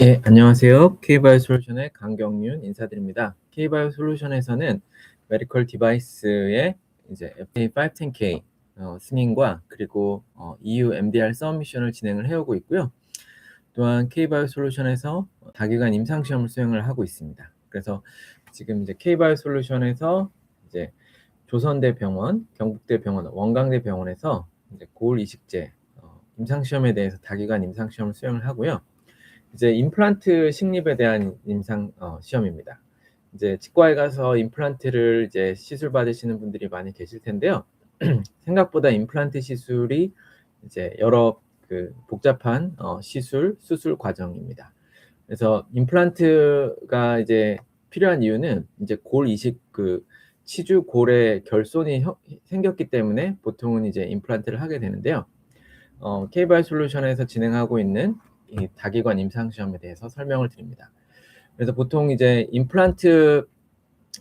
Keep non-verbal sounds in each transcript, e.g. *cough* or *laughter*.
네, 안녕하세요. K바이오 솔루션의 강경윤 인사드립니다. K바이오 솔루션에서는 메디컬 디바이스의 이제 FDA 510K 어, 승인과 그리고 어, EU MDR 서미션을 진행을 해오고 있고요. 또한 K바이오 솔루션에서 다기관 임상 시험을 수행을 하고 있습니다. 그래서 지금 이제 K바이오 솔루션에서 이제 조선대 병원, 경북대 병원, 원광대 병원에서 이제 고울 이식제 어, 임상 시험에 대해서 다기관 임상 시험을 수행을 하고요. 이제 임플란트 식립에 대한 임상 어, 시험입니다. 이제 치과에 가서 임플란트를 이제 시술 받으시는 분들이 많이 계실 텐데요. *clears throat* 생각보다 임플란트 시술이 이제 여러 그 복잡한 어, 시술 수술 과정입니다. 그래서 임플란트가 이제 필요한 이유는 이제 골 이식 그 치주 골에 결손이 혀, 생겼기 때문에 보통은 이제 임플란트를 하게 되는데요. 어, K바이 솔루션에서 진행하고 있는 이 다기관 임상 시험에 대해서 설명을 드립니다. 그래서 보통 이제 임플란트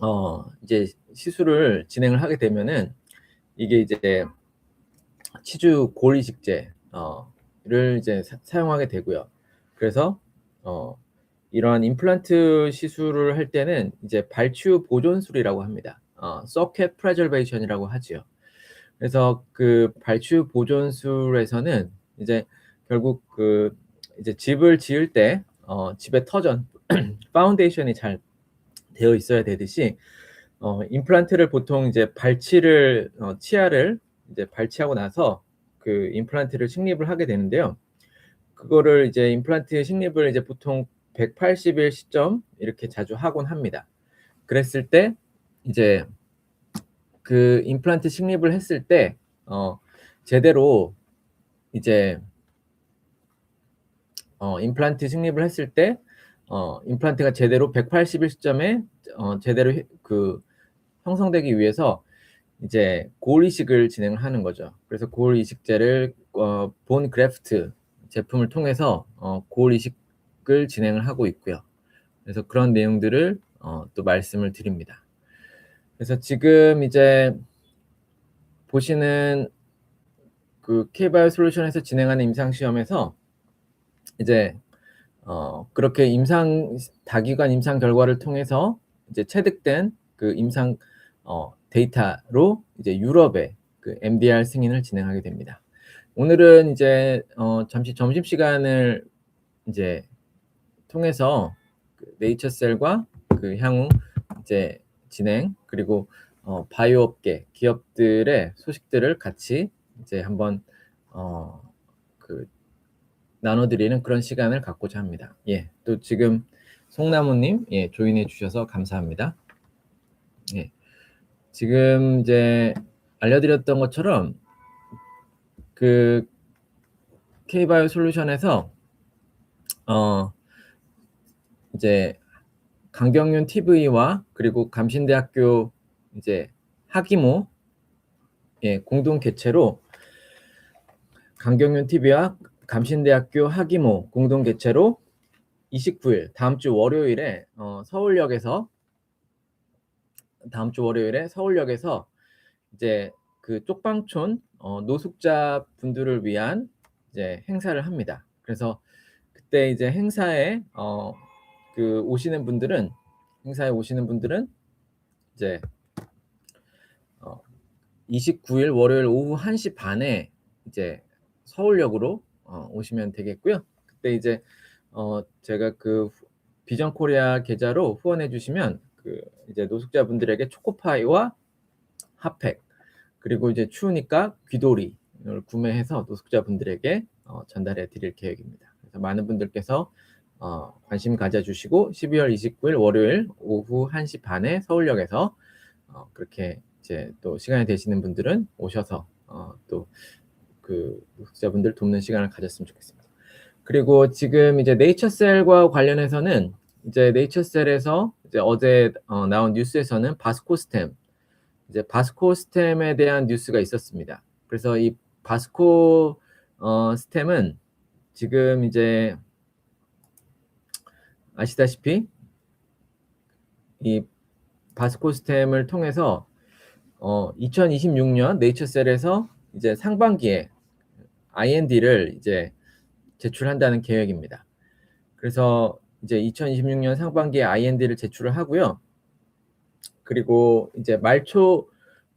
어 이제 시술을 진행을 하게 되면은 이게 이제 치주 골 이식제 어를 이제 사, 용하게 되고요. 그래서 어 이러한 임플란트 시술을 할 때는 이제 발치후 보존술이라고 합니다. 어, socket preservation이라고 하지요. 그래서 그 발치후 보존술에서는 이제 결국 그 이제 집을 지을 때 어, 집의 터전 *clears throat* 파운데이션이 잘 되어 있어야 되듯이 어, 임플란트를 보통 이제 발치를 어, 치아를 이제 발치하고 나서 그 임플란트를 식립을 하게 되는데요. 그거를 이제 임플란트 식립을 이제 보통 180일 시점 이렇게 자주 하곤 합니다. 그랬을 때 이제 그 임플란트 식립을 했을 때 어, 제대로 이제 어, 임플란트 식립을 했을 때 어, 임플란트가 제대로 180일 시점에 어, 제대로 그 형성되기 위해서 이제 고울 이식을 진행을 하는 거죠. 그래서 고울 이식제를 어, 본 그래프트 제품을 통해서 어, 고울 이식을 진행을 하고 있고요. 그래서 그런 내용들을 어, 또 말씀을 드립니다. 그래서 지금 이제 보시는 그 K바이오 솔루션에서 진행하는 임상 시험에서 이제 어, 그렇게 임상 다기관 임상 결과를 통해서 이제 체득된 그 임상 어, 데이터로 이제 유럽의 그 MDR 승인을 진행하게 됩니다. 오늘은 이제 어, 잠시 점심 시간을 이제 통해서 그 네이처셀과 그 향후 이제 진행 그리고 어, 바이오 업계 기업들의 소식들을 같이 이제 한번 어, 그 나눠드리는 그런 시간을 갖고자 합니다. 예, 또 지금 송나무님 예, 조인해 주셔서 감사합니다. 예, 지금 이제 알려드렸던 것처럼 그 K바이오 솔루션에서 어 이제 강경윤 TV와 그리고 감신대학교 이제 학이모 예, 공동 개최로 강경윤 TV와 감신대학교 학이모 공동 개최로 29일 다음 주 월요일에 어, 서울역에서 다음 주 월요일에 서울역에서 이제 그 쪽방촌 어, 노숙자 분들을 위한 이제 행사를 합니다. 그래서 그때 이제 행사에 어, 그 오시는 분들은 행사에 오시는 분들은 이제 어, 29일 월요일 오후 1시 반에 이제 서울역으로 어, 오시면 되겠고요. 그때 이제 어, 제가 그 비전 코리아 계좌로 후원해 주시면 그 이제 노숙자분들에게 초코파이와 핫팩 그리고 이제 추우니까 귀돌이를 구매해서 노숙자분들에게 어, 전달해 드릴 계획입니다. 그래서 많은 분들께서 어, 관심 가져주시고 12월 29일 월요일 오후 1시 반에 서울역에서 어, 그렇게 이제 또 시간이 되시는 분들은 오셔서 어, 또 그 독자분들 돕는 시간을 가졌으면 좋겠습니다. 그리고 지금 이제 네이처셀과 관련해서는 이제 네이처셀에서 이제 어제 어, 나온 뉴스에서는 바스코스템 이제 바스코스템에 대한 뉴스가 있었습니다. 그래서 이 바스코 어, 스템은 지금 이제 아시다시피 이 바스코 스템을 통해서 어, 2026년 네이처셀에서 이제 상반기에 IND를 이제 제출한다는 계획입니다. 그래서 이제 2026년 상반기에 IND를 제출을 하고요. 그리고 이제 말초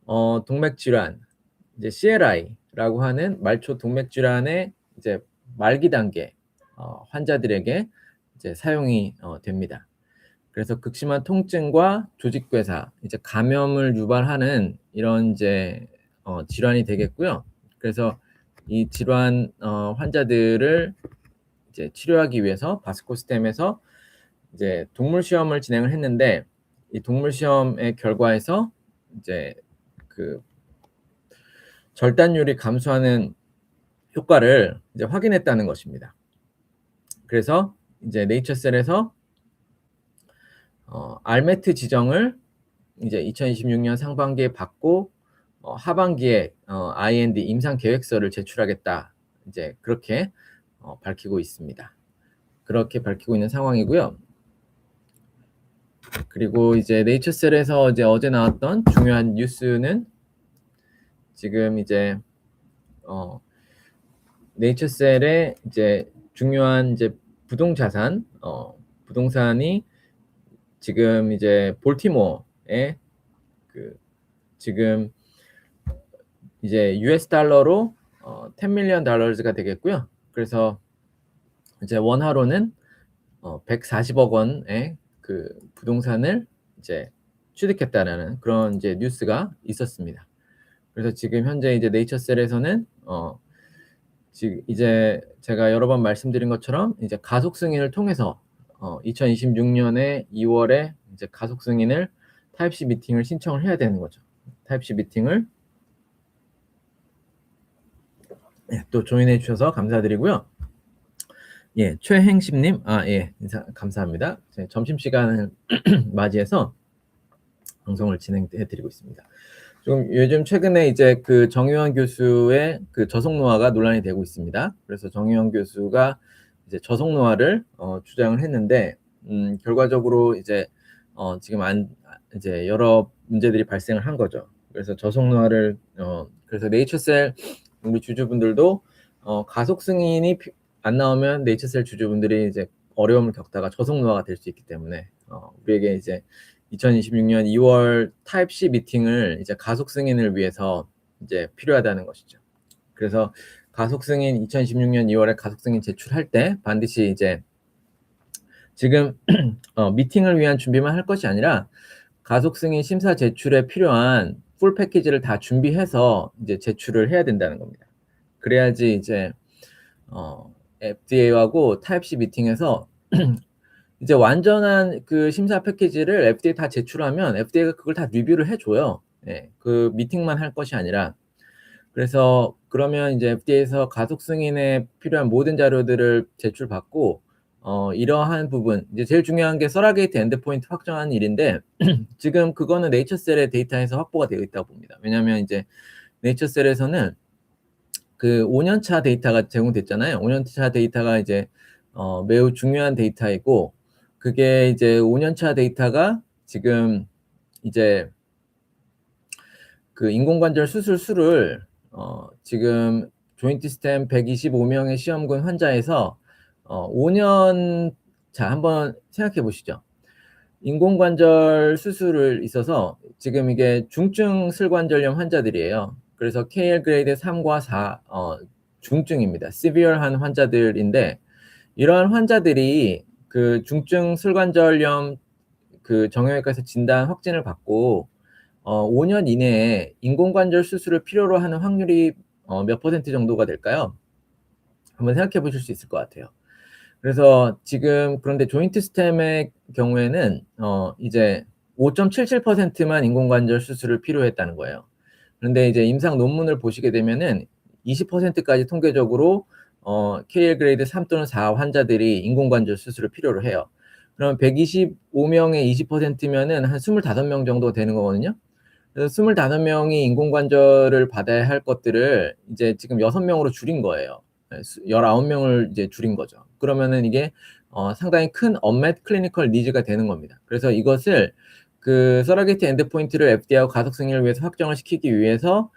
어, 동맥 질환 이제 CLI라고 하는 말초 동맥 질환의 이제 말기 단계 어, 환자들에게 이제 사용이 어, 됩니다. 그래서 극심한 통증과 조직괴사, 이제 감염을 유발하는 이런 이제 어, 질환이 되겠고요. 그래서 이 질환 어, 환자들을 이제 치료하기 위해서 바스코스템에서 이제 동물 시험을 진행을 했는데 이 동물 시험의 결과에서 이제 그 절단율이 감소하는 효과를 이제 확인했다는 것입니다. 그래서 이제 네이처셀에서 어, 알메트 지정을 이제 2026년 상반기에 받고 어, 하반기에 어, IND 임상 계획서를 제출하겠다. 이제 그렇게 어, 밝히고 있습니다. 그렇게 밝히고 있는 상황이고요. 그리고 이제 네이처셀에서 이제 어제 나왔던 중요한 뉴스는 지금 이제 어 네이처셀의 이제 중요한 이제 부동자산 어 부동산이 지금 이제 볼티모어에 그 지금 이제 US 달러로 어, 10 밀리언 달러즈가 되겠고요. 그래서 이제 원화로는 어, 140억 원의 그 부동산을 이제 취득했다라는 그런 이제 뉴스가 있었습니다. 그래서 지금 현재 이제 네이처셀에서는 어 지금 이제 제가 여러 번 말씀드린 것처럼 이제 가속 승인을 통해서 어 2026년에 2월에 이제 가속 승인을 타입C 미팅을 신청을 해야 되는 거죠. 타입C 미팅을 예, 또 조인해 주셔서 감사드리고요. 예, 최행심님, 아, 예, 인사, 감사합니다. 점심시간을 *clears throat* 맞이해서 방송을 진행해 드리고 있습니다. 좀 요즘 최근에 이제 그 정유환 교수의 그 저속 노화가 논란이 되고 있습니다. 그래서 정유환 교수가 이제 저속 노화를 어, 주장을 했는데, 음, 결과적으로 이제 어, 지금 안 이제 여러 문제들이 발생을 한 거죠. 그래서 저속 노화를 어, 그래서 네이처셀 우리 주주분들도 어, 가속 승인이 안 나오면 네이처셀 주주분들이 이제 어려움을 겪다가 저속 노화가 될 수 있기 때문에 어, 우리에게 이제 2026년 2월 타입 C 미팅을 이제 가속 승인을 위해서 이제 필요하다는 것이죠. 그래서 가속 승인 2026년 2월에 가속 승인 제출할 때 반드시 이제 지금 *clears throat* 어, 미팅을 위한 준비만 할 것이 아니라 가속 승인 심사 제출에 필요한 풀 패키지를 다 준비해서 이제 제출을 해야 된다는 겁니다. 그래야지 이제 어, FDA하고 타입 C 미팅에서 *clears throat* 이제 완전한 그 심사 패키지를 FDA 다 제출하면 FDA가 그걸 다 리뷰를 해줘요. 예, 그 미팅만 할 것이 아니라 그래서 그러면 이제 FDA에서 가속 승인에 필요한 모든 자료들을 제출받고 어, 이러한 부분 이제 제일 중요한 게 서라게이트 엔드포인트 확정하는 일인데 *clears throat* 지금 그거는 네이처셀의 데이터에서 확보가 되어 있다고 봅니다. 왜냐하면 이제 네이처셀에서는 그 5년차 데이터가 제공됐잖아요. 5년차 데이터가 이제 어, 매우 중요한 데이터이고 그게 이제 5년차 데이터가 지금 이제 그 인공관절 수술 수를 어, 지금 조인트 스템 125명의 시험군 환자에서 어, 5년 자 한번 생각해 보시죠. 인공관절 수술을 있어서 지금 이게 중증 슬관절염 환자들이에요. 그래서 KL 그레이드 3과 4 어, 중증입니다. 시비얼한 환자들인데 이러한 환자들이 그 중증 슬관절염 그 정형외과에서 진단 확진을 받고 어, 5년 이내에 인공관절 수술을 필요로 하는 확률이 어, 몇 퍼센트 정도가 될까요? 한번 생각해 보실 수 있을 것 같아요. 그래서 지금 그런데 조인트 스템의 경우에는 어, 이제 5.77%만 인공관절 수술을 필요했다는 거예요. 그런데 이제 임상 논문을 보시게 되면은 20%까지 통계적으로 어, KL 그레이드 3 또는 4 환자들이 인공관절 수술을 필요로 해요. 그럼 125명의 20%면은 한 25명 정도 되는 거거든요. 그래서 25명이 인공관절을 받아야 할 것들을 이제 지금 6명으로 줄인 거예요. 19명을 이제 줄인 거죠. 그러면은 이게 어, 상당히 큰 언맷 클리니컬 니즈가 되는 겁니다. 그래서 이것을 그 서라게이트 엔드포인트를 FDA하고 가속 승인을 위해서 확정을 시키기 위해서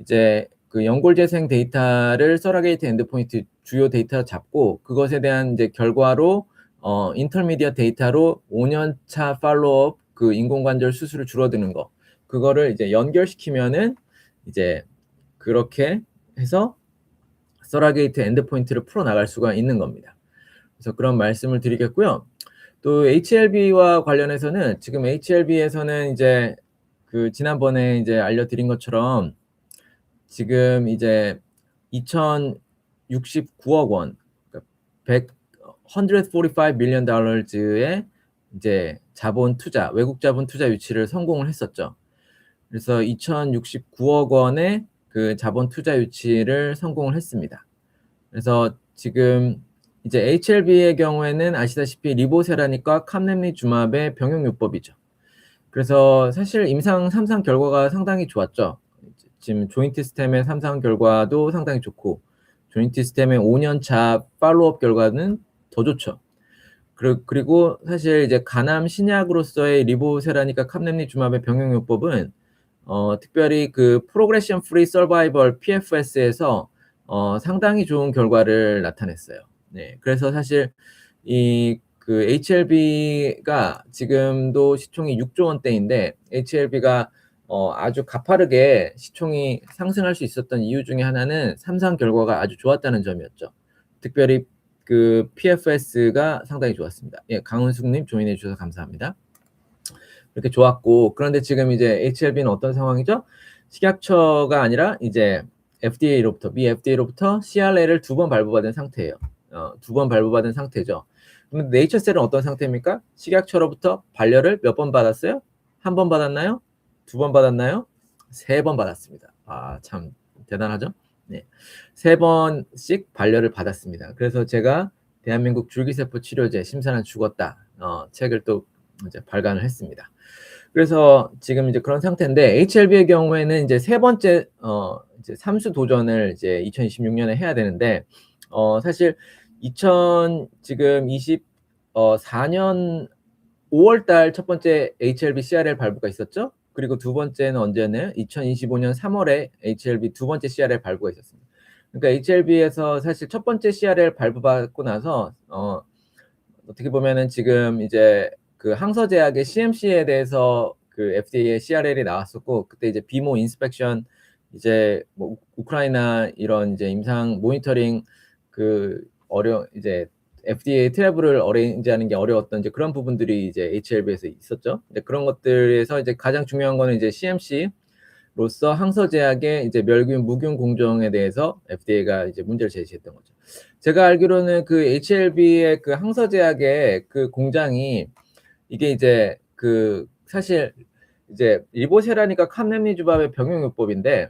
이제 그 연골 재생 데이터를 서라게이트 엔드포인트 주요 데이터 잡고 그것에 대한 이제 결과로 어, 인터미디어 데이터로 5년 차 팔로업 그 인공관절 수술을 줄어드는 거 그거를 이제 연결시키면은 이제 그렇게 해서 서라게이트 엔드포인트를 풀어 나갈 수가 있는 겁니다. 그래서 그런 말씀을 드리겠고요. 또 HLB와 관련해서는 지금 HLB에서는 이제 그 지난번에 이제 알려드린 것처럼 지금 이제 2,069억 원, 100, 145 밀리언 달러즈의 이제 자본 투자, 외국 자본 투자 유치를 성공을 했었죠. 그래서 2,069억 원의 그 자본 투자 유치를 성공을 했습니다. 그래서 지금 이제 HLB의 경우에는 아시다시피 리보세라니까 캄렘리주맙의 병용요법이죠. 그래서 사실 임상 3상 결과가 상당히 좋았죠. 지금 조인트 스템의 3상 결과도 상당히 좋고 조인트 스템의 5년차 팔로업 결과는 더 좋죠. 그리고 사실 이제 간암 신약으로서의 리보세라니까 캄렘리주맙의 병용요법은 어, 특별히 그 프로그레션 프리 서바이벌 PFS에서 어, 상당히 좋은 결과를 나타냈어요. 네, 그래서 사실 이 그 HLB가 지금도 시총이 6조 원대인데 HLB가 어, 아주 가파르게 시총이 상승할 수 있었던 이유 중에 하나는 삼상 결과가 아주 좋았다는 점이었죠. 특별히 그 PFS가 상당히 좋았습니다. 예, 강은숙님 조인해 주셔서 감사합니다. 이렇게 좋았고 그런데 지금 이제 HLB는 어떤 상황이죠? 식약처가 아니라 이제 FDA로부터 미 FDA로부터 CRL을 두 번 발부받은 상태예요. 어, 두 번 발부받은 상태죠. 그럼 네이처셀은 어떤 상태입니까? 식약처로부터 반려를 몇 번 받았어요? 한 번 받았나요? 두 번 받았나요? 세 번 받았습니다. 아, 참 대단하죠? 네. 세 번씩 반려를 받았습니다. 그래서 제가 대한민국 줄기세포 치료제 심사는 죽었다. 어, 책을 또 이제 발간을 했습니다. 그래서 지금 이제 그런 상태인데 HLB의 경우에는 이제 세 번째 어 이제 삼수 도전을 이제 2026년에 해야 되는데 어 사실 2000 지금 24년 5월 달 첫 번째 HLB CRL 발부가 있었죠. 그리고 두 번째는 언제는 2025년 3월에 HLB 두 번째 CRL 발부가 있었습니다. 그러니까 HLB에서 사실 첫 번째 CRL 발부받고 나서 어 어떻게 보면은 지금 이제 그 항서제약의 CMC에 대해서 그 FDA의 CRL이 나왔었고 그때 이제 비모 인스펙션 이제 뭐 우크라이나 이런 이제 임상 모니터링 그 어려 이제 FDA 트래블을 어레인지하는 게 어려웠던 이제 그런 부분들이 이제 HLB에서 있었죠. 이제 그런 것들에서 이제 가장 중요한 거는 이제 CMC로서 항서제약의 이제 멸균 무균 공정에 대해서 FDA가 이제 문제를 제시했던 거죠. 제가 알기로는 그 HLB의 그 항서제약의 그 공장이 이게 이제 그 사실 이제 리보세라니까 캄렘니주밥의 병용요법인데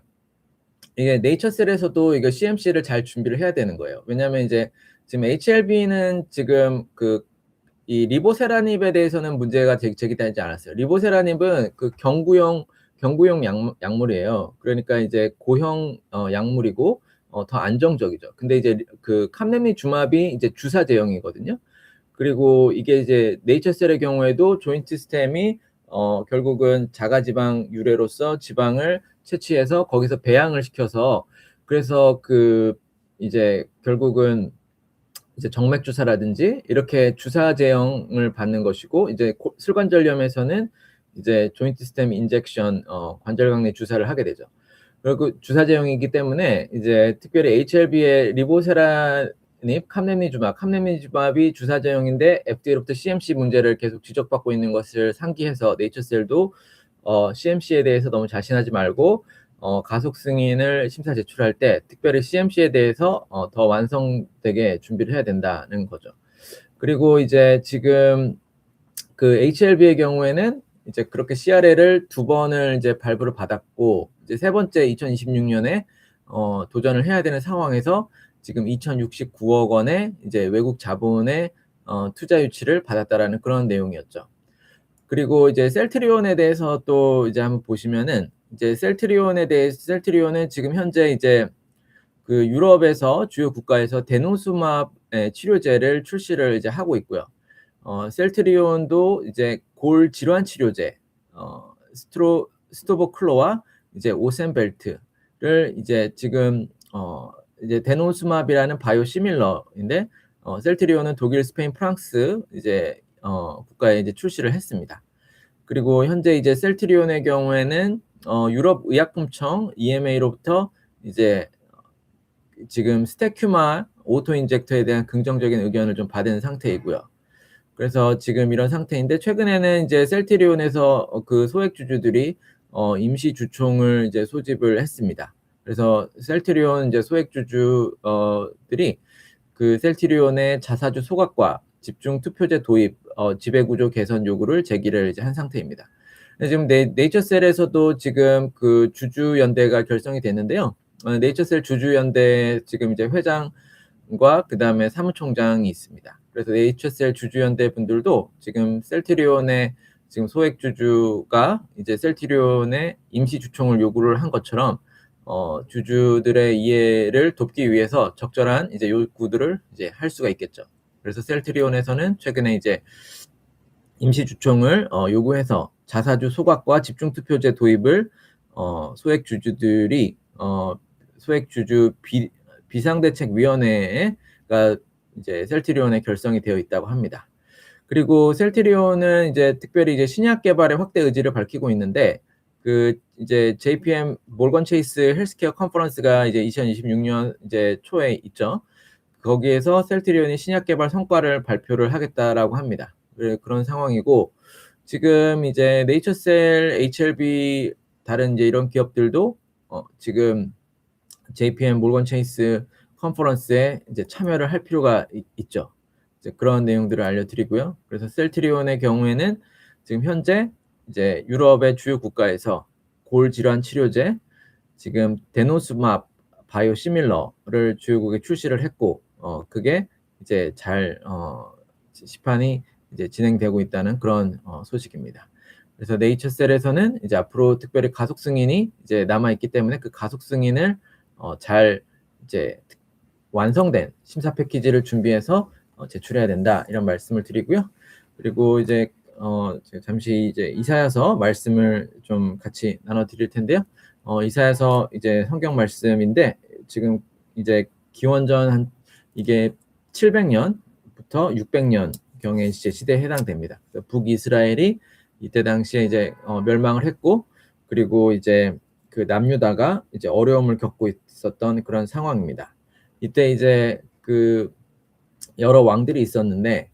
이게 네이처셀에서도 이거 CMC를 잘 준비를 해야 되는 거예요. 왜냐하면 이제 지금 HLB는 지금 그 이 리보세라닙에 대해서는 문제가 제기되지 않았어요. 리보세라닙은 그 경구용 경구용 약, 약물이에요. 그러니까 이제 고형 어, 약물이고 어, 더 안정적이죠. 근데 이제 그 캄렘니주맙이 이제 주사 제형이거든요. 그리고 이게 이제 네이처셀의 경우에도 조인트 스템이 어, 결국은 자가지방 유래로서 지방을 채취해서 거기서 배양을 시켜서 그래서 그 이제 결국은 이제 정맥 주사라든지 이렇게 주사 제형을 받는 것이고 이제 슬관절염에서는 이제 조인트 스템 인젝션 어, 관절강내 주사를 하게 되죠. 그리고 주사 제형이기 때문에 이제 특별히 HLB의 리보세라 닙, 캄렘니주맙, 캄렘니주맙이 주사 제형인데 FDA로부터 CMC 문제를 계속 지적받고 있는 것을 상기해서 네이처셀도 어, CMC에 대해서 너무 자신하지 말고 어, 가속 승인을 심사 제출할 때 특별히 CMC에 대해서 어, 더 완성되게 준비를 해야 된다는 거죠. 그리고 이제 지금 그 HLB의 경우에는 이제 그렇게 CRL을 두 번을 이제 발부를 받았고 이제 세 번째 2026년에 어, 도전을 해야 되는 상황에서 지금 2,069억 원의 이제 외국 자본의 어, 투자 유치를 받았다라는 그런 내용이었죠. 그리고 이제 셀트리온에 대해서 또 이제 한번 보시면은 이제 셀트리온에 대해 셀트리온은 지금 현재 이제 그 유럽에서 주요 국가에서 데노수맙 치료제를 출시를 이제 하고 있고요. 어, 셀트리온도 이제 골 질환 치료제 어, 스트로 스토보클로와 이제 오센벨트를 이제 지금 어, 이제 데노수맙이라는 바이오 시밀러인데 어, 셀트리온은 독일, 스페인, 프랑스 이제 어, 국가에 이제 출시를 했습니다. 그리고 현재 이제 셀트리온의 경우에는 어, 유럽 의약품청 EMA로부터 이제 지금 스테큐마 오토 인젝터에 대한 긍정적인 의견을 좀 받은 상태이고요. 그래서 지금 이런 상태인데 최근에는 이제 셀트리온에서 그 소액 주주들이 어, 임시 주총을 이제 소집을 했습니다. 그래서 셀트리온 이제 소액 주주들이 그 셀트리온의 자사주 소각과 집중 투표제 도입, 어, 지배구조 개선 요구를 제기를 이제 한 상태입니다. 지금 네, 네이처셀에서도 지금 그 주주연대가 결성이 됐는데요. 어, 네이처셀 주주연대 지금 이제 회장과 그 다음에 사무총장이 있습니다. 그래서 네이처셀 주주연대 분들도 지금 셀트리온의 지금 소액 주주가 이제 셀트리온의 임시 주총을 요구를 한 것처럼 어, 주주들의 이해를 돕기 위해서 적절한 이제 요구들을 이제 할 수가 있겠죠. 그래서 셀트리온에서는 최근에 이제 임시 주총을 어, 요구해서 자사주 소각과 집중 투표제 도입을 어, 소액 주주들이 어, 소액 주주 비, 비상대책위원회가 이제 셀트리온에 결성이 되어 있다고 합니다. 그리고 셀트리온은 이제 특별히 이제 신약 개발의 확대 의지를 밝히고 있는데 그 이제 JPM 몰건 체이스 헬스케어 컨퍼런스가 이제 2026년 이제 초에 있죠. 거기에서 셀트리온이 신약 개발 성과를 발표를 하겠다라고 합니다. 그런 상황이고 지금 이제 네이처셀, HLB 다른 이제 이런 기업들도 어, 지금 JPM 몰건 체이스 컨퍼런스에 이제 참여를 할 필요가 있, 죠 그런 내용들을 알려드리고요. 그래서 셀트리온의 경우에는 지금 현재 이제 유럽의 주요 국가에서 골 질환 치료제 지금 데노스맙 바이오시밀러를 주요국에 출시를 했고 어 그게 이제 잘 어, 시판이 이제 진행되고 있다는 그런 어, 소식입니다. 그래서 네이처셀에서는 이제 앞으로 특별히 가속 승인이 이제 남아 있기 때문에 그 가속 승인을 어, 잘 이제 완성된 심사 패키지를 준비해서 어, 제출해야 된다 이런 말씀을 드리고요. 그리고 이제 어, 잠시 이제 이사야서 말씀을 좀 같이 나눠 드릴 텐데요. 어, 이사야서 이제 성경 말씀인데 지금 이제 기원전 한 이게 700년부터 600년 경의 이제 시대에 해당됩니다. 북이스라엘이 이때 당시에 이제 어, 멸망을 했고 그리고 이제 그 남유다가 이제 어려움을 겪고 있었던 그런 상황입니다. 이때 이제 그 여러 왕들이 있었는데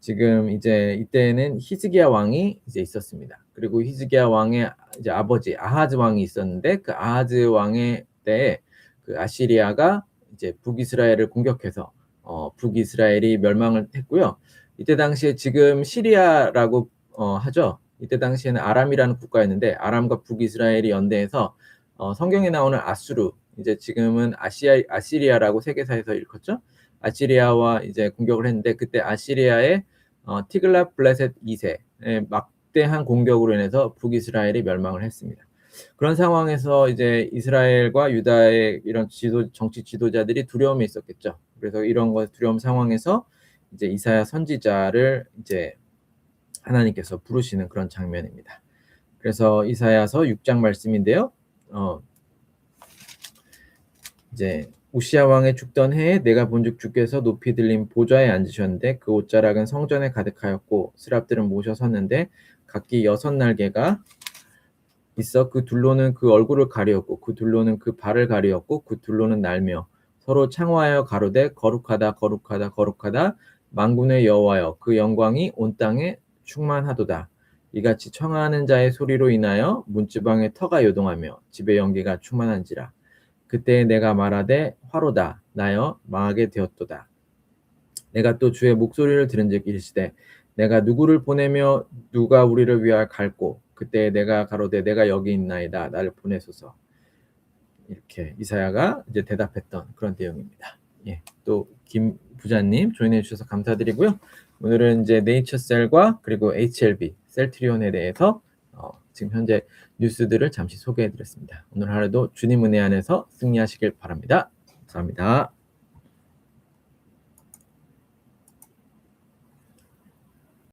지금 이제 이때는 히즈기야 왕이 이제 있었습니다. 그리고 히즈기야 왕의 이제 아버지 아하즈 왕이 있었는데 그 아하즈 왕의 때에 그 아시리아가 이제 북이스라엘을 공격해서 어, 북이스라엘이 멸망을 했고요. 이때 당시에 지금 시리아라고 어, 하죠. 이때 당시에는 아람이라는 국가였는데 아람과 북이스라엘이 연대해서 어, 성경에 나오는 아수르 이제 지금은 아시아 아시리아라고 세계사에서 일컫죠. 아시리아와 이제 공격을 했는데 그때 아시리아의 어, 티글라 블레셋 2세의 막대한 공격으로 인해서 북이스라엘이 멸망을 했습니다. 그런 상황에서 이제 이스라엘과 유다의 이런 지도 정치 지도자들이 두려움이 있었겠죠. 그래서 이런 것 두려움 상황에서 이제 이사야 선지자를 이제 하나님께서 부르시는 그런 장면입니다. 그래서 이사야서 6장 말씀인데요. 어, 이제 우시아 왕의 죽던 해에 내가 본즉 주께서 높이 들린 보좌에 앉으셨는데 그 옷자락은 성전에 가득하였고 스랍들은 모셔 섰는데 각기 여섯 날개가 있어 그 둘로는 그 얼굴을 가리었고 그 둘로는 그 발을 가리었고 그 둘로는 날며 서로 창화하여 가로되 거룩하다 거룩하다 거룩하다. 만군의 여호와여 그 영광이 온 땅에 충만하도다. 이같이 청하는 자의 소리로 인하여 문지방의 터가 요동하며 집의 연기가 충만한지라. 그때 내가 말하되 화로다 나여 망하게 되었도다. 내가 또 주의 목소리를 들은즉 이르시되 내가 누구를 보내며 누가 우리를 위하여 갈고 그때 내가 가로되 내가 여기 있나이다 나를 보내소서 이렇게 이사야가 이제 대답했던 그런 내용입니다. 예, 또 김 부자님 조인해 주셔서 감사드리고요. 오늘은 이제 네이처셀과 그리고 HLB 셀트리온에 대해서 어, 지금 현재 뉴스들을 잠시 소개해 드렸습니다. 오늘 하루도 주님 은혜 안에서 승리하시길 바랍니다. 감사합니다.